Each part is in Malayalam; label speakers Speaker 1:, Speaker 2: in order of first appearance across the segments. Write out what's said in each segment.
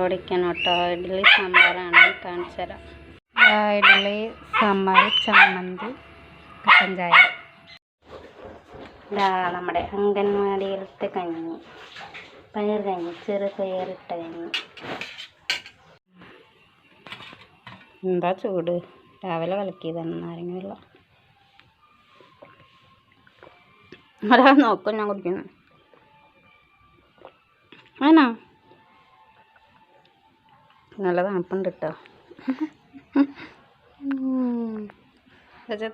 Speaker 1: കുടിക്കണം കേട്ടോ ഇഡ്ഡലി സാമ്പാറാണ്. കാണിച്ചു തരാം. ഇഡ്ഡലി സാമ്പാർ ചമ്മന്തി കട്ടൻ ചായ. നമ്മുടെ അംഗൻവാടിയിലത്തെ കഞ്ഞി. പയർ കഞ്ഞി ചെറു പയറിട്ട കഞ്ഞി. എന്താ ചൂട്? രാവിലെ കലക്കിയതാണ്. നാരങ്ങ വെള്ളം ഒരാൾ നോക്കും ഞാൻ കുടിക്കുന്നു. ആണോ നല്ല തണുപ്പുണ്ട് കേട്ടോ.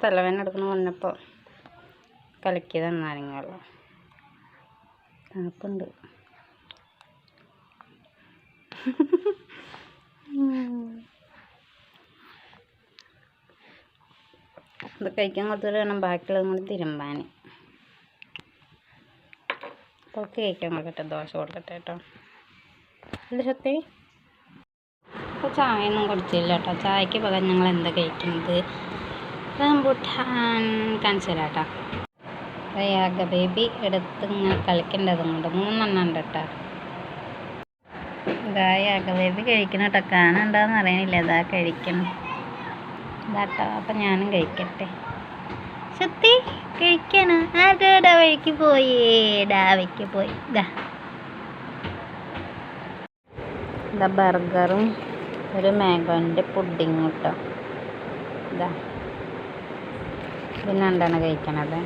Speaker 1: തലവേന എടുക്കണം വന്നപ്പോൾ കലക്കിയതാണ് നാരങ്ങ തണുപ്പുണ്ട്. ഇത് കഴിക്കാൻ കൊടുത്തിട്ട് വേണം ബാക്കിയുള്ളതും കൂടി തിരുമ്പാൻ പുറത്ത് കഴിക്കാൻ കൊടുക്കട്ടെ ദോശ കൊടുക്കട്ടെ കേട്ടോ. എന്ത് സത്യ. അപ്പോൾ ചായയൊന്നും കുടിച്ചില്ല കേട്ടോ. ചായക്ക് പകരം ഞങ്ങൾ എന്താ കഴിക്കുന്നത്? റംബുട്ടാൻ കാണിച്ചു തരാം ബേബി എടുത്ത് ഇങ്ങനെ കളിക്കേണ്ടതും കൊണ്ട് മൂന്നെണ്ണം കേട്ടോ. ഇതാ യാഗ ബേബി കഴിക്കണം കേട്ടോ. കാണുന്നുണ്ടോയെന്ന് അറിയണില്ല. ഇതാ കഴിക്കണം. ഇതാട്ടോ അപ്പം ഞാനും കഴിക്കട്ടെ. സത്യ കഴിക്കണം. ആരുടെ ഡാവഴിക്ക് പോയി? ഡാവയ്ക്ക് പോയി. ഇതാ ബർഗറും ഒരു മാംഗോന്റെ പുഡിങ് കേട്ടോ. ഇതാ പിന്നെ എന്താണ് കഴിക്കണത്?